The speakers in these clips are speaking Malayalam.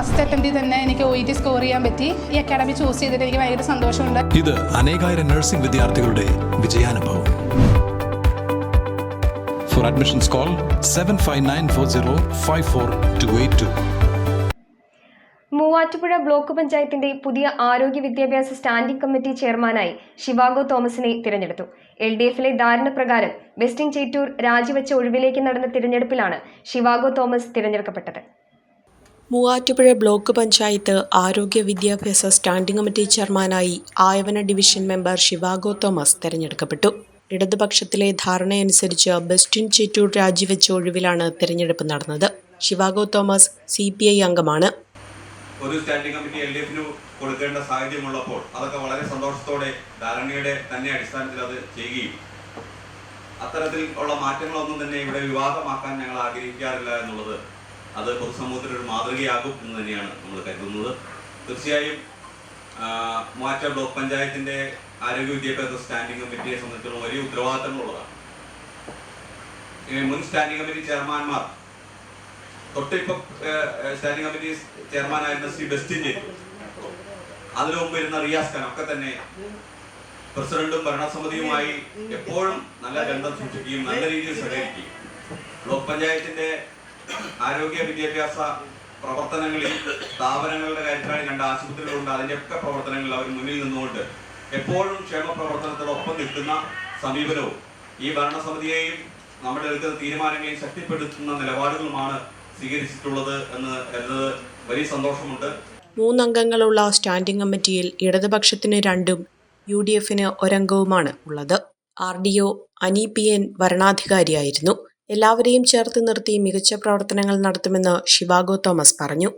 ഫസ്റ്റ് അറ്റംപ്റ്റിൽ തന്നെ എനിക്ക് ഒ ടി സ്കോർ ചെയ്യാൻ പറ്റി. ഈ അക്കാഡമി ചൂസ് ചെയ്തിട്ട് എനിക്ക് ഭയങ്കര സന്തോഷമുണ്ട്. ഇത് അനേകായിരം നഴ്സിംഗ് വിദ്യാർത്ഥികളുടെ വിജയാനുഭവം. For admissions call seven five nine four zero five four two eight two Muvattupuzha block പഞ്ചായത്തിന്റെ പുതിയ ആരോഗ്യ വിദ്യാഭ്യാസ സ്റ്റാൻഡിംഗ് കമ്മിറ്റി ചെയർമാനായി ശിവാഗോ തോമസിനെ തിരഞ്ഞെടുത്തു. എൽ ഡി എഫിലെ ധാരണ പ്രകാരം വെസ്റ്റിംഗ് ചേറ്റൂർ രാജിവെച്ച ഒഴിവിലേക്ക് നടന്ന തിരഞ്ഞെടുപ്പിലാണ് ശിവാഗോ തോമസ് തിരഞ്ഞെടുക്കപ്പെട്ടത്. മൂവാറ്റുപുഴ ബ്ലോക്ക് പഞ്ചായത്ത് ആരോഗ്യ വിദ്യാഭ്യാസ സ്റ്റാൻഡിംഗ് കമ്മിറ്റി ചെയർമാനായി ആയവന ഡിവിഷൻ മെമ്പർ ശിവാഗോ തോമസ് തെരഞ്ഞെടുക്കപ്പെട്ടു. ഇടതുപക്ഷത്തിലെ ധാരണയനുസരിച്ച് ബെസ്റ്റിൻ ചേറ്റൂർ രാജിവെച്ച ഒഴിവിലാണ് തിരഞ്ഞെടുപ്പ് നടന്നത്. Shivago Thomas C P I അംഗമാണ്. ഒരു സ്റ്റാൻഡിംഗ് കമ്മിറ്റി എൽ ഡി കൊടുക്കേണ്ട സാഹചര്യമുള്ളപ്പോൾ അതൊക്കെ വളരെ സന്തോഷത്തോടെ ധാരണയുടെ തന്നെ അടിസ്ഥാനത്തിൽ അത് ചെയ്യുകയും അത്തരത്തിൽ ഉള്ള മാറ്റങ്ങളൊന്നും തന്നെ ഇവിടെ വിവാദമാക്കാൻ ഞങ്ങൾ ആഗ്രഹിക്കാറില്ല എന്നുള്ളത് അത് പൊതുസമൂഹത്തിന് ഒരു മാതൃകയാകും എന്ന് തന്നെയാണ് നമ്മൾ കരുതുന്നത്. തീർച്ചയായും മാറ്റ ബ്ലോക്ക് പഞ്ചായത്തിന്റെ ആരോഗ്യ വിദ്യാഭ്യാസ സ്റ്റാൻഡിംഗ് കമ്മിറ്റിയെ സംബന്ധിച്ചുള്ള വലിയ ഉത്തരവാദിത്തങ്ങളുള്ളതാണ്. ഈ മുൻ സ്റ്റാൻഡിംഗ് കമ്മിറ്റി ചെയർമാൻമാർ തൊട്ടിപ്പം സ്റ്റാൻഡിംഗ് കമ്മിറ്റി ചെയർമാനായിരുന്ന ശ്രീ ബെസ്റ്റിൻ അതിനു മുമ്പ് ഇരുന്ന റിയാസ് ഖാൻ ഒക്കെ തന്നെ പ്രസിഡന്റും ഭരണസമിതിയുമായി എപ്പോഴും നല്ല ബന്ധം സൂക്ഷിക്കുകയും നല്ല രീതിയിൽ സഹകരിക്കുകയും. ബ്ലോക്ക് പഞ്ചായത്തിന്റെ ആരോഗ്യ വിദ്യാഭ്യാസ പ്രവർത്തനങ്ങളിൽ സ്ഥാപനങ്ങളുടെ കാര്യത്തിലാണ് രണ്ട് ആശുപത്രികളുണ്ട്. അതിന്റെയൊക്കെ പ്രവർത്തനങ്ങളിൽ അവർ മുന്നിൽ നിന്നുകൊണ്ട് എപ്പോഴും ക്ഷേമ പ്രവർത്തനത്തോടൊപ്പം നിൽക്കുന്ന സമീപനവും ഈ ഭരണസമിതിയെയും നമ്മുടെ എടുക്കുന്ന തീരുമാനങ്ങളെയും ശക്തിപ്പെടുത്തുന്ന നിലപാടുകളുമാണ് സ്വീകരിച്ചിട്ടുള്ളത് എന്ന് എന്നത് വലിയ സന്തോഷമുണ്ട്. മൂന്നംഗങ്ങളുള്ള സ്റ്റാൻഡിംഗ് കമ്മിറ്റിയിൽ ഇടതുപക്ഷത്തിന് രണ്ടും യു ഡി എഫിന് ഒരംഗവുമാണ് ഉള്ളത്. R D O Ani P N വരണാധികാരിയായിരുന്നു. എല്ലാവരെയും ചേർത്ത് നിർത്തി മികച്ച പ്രവർത്തനങ്ങൾ നടത്തുമെന്ന് ശിവാഗോ തോമസ് പറഞ്ഞു.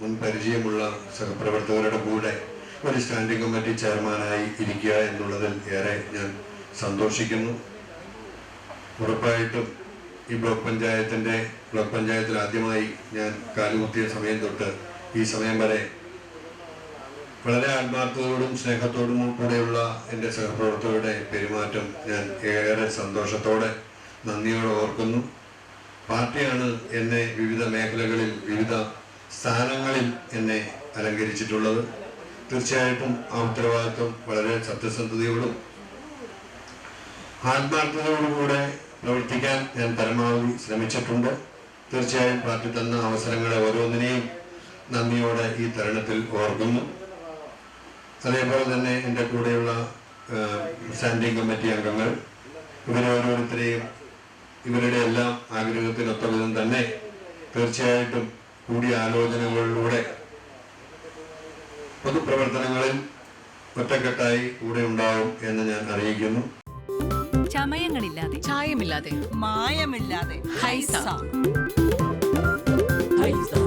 മുൻ പരിചയമുള്ള സഹപ്രവർത്തകരുടെ കൂടെ ഒരു സ്റ്റാൻഡിംഗ് കമ്മിറ്റി ചെയർമാനായി ഇരിക്കുക എന്നുള്ളതിൽ ഏറെ ഞാൻ സന്തോഷിക്കുന്നു. ഉറപ്പായിട്ടും ഈ ബ്ലോക്ക് പഞ്ചായത്തിന്റെ ബ്ലോക്ക് പഞ്ചായത്തിൽ ആദ്യമായി ഞാൻ കാലുകുത്തിയ സമയം തൊട്ട് ഈ സമയം വരെ വളരെ ആത്മാർത്ഥതയോടും സ്നേഹത്തോടും കൂടെയുള്ള എന്റെ സഹപ്രവർത്തകരുടെ പെരുമാറ്റം ഞാൻ ഏറെ സന്തോഷത്തോടെ നന്ദിയോടെ ഓർക്കുന്നു. പാർട്ടിയാണ് എന്നെ വിവിധ മേഖലകളിൽ വിവിധ സ്ഥാനങ്ങളിൽ എന്നെ അലങ്കരിച്ചിട്ടുള്ളത്. തീർച്ചയായിട്ടും ആ ഉത്തരവാദിത്വം വളരെ സത്യസന്ധതയോടും ആത്മാർത്ഥതയോടുകൂടെ പ്രവർത്തിക്കാൻ ഞാൻ പരമാവധി ശ്രമിച്ചിട്ടുണ്ട്. തീർച്ചയായും പാർട്ടി തന്ന അവസരങ്ങളെ ഓരോന്നിനെയും നന്ദിയോടെ ഈ തരണത്തിൽ ഓർക്കുന്നു. അതേപോലെ തന്നെ എന്റെ കൂടെയുള്ള സ്റ്റാൻഡിംഗ് കമ്മിറ്റി അംഗങ്ങൾ. ഇവരെ ഓരോരുത്തരെയും ഇവരുടെ എല്ലാം ആഗ്രഹത്തിനൊത്ത വിധം തന്നെ തീർച്ചയായിട്ടും കൂടിയ ആലോചനകളിലൂടെ പൊതുപ്രവർത്തനങ്ങളിൽ ഒറ്റക്കെട്ടായി കൂടെ ഉണ്ടാവും എന്ന് ഞാൻ അറിയിക്കുന്നു. ചമയങ്ങളില്ലാതെ. ചായമില്ലാതെ. മായമില്ലാതെ. ഹൈസ. ഹൈസ.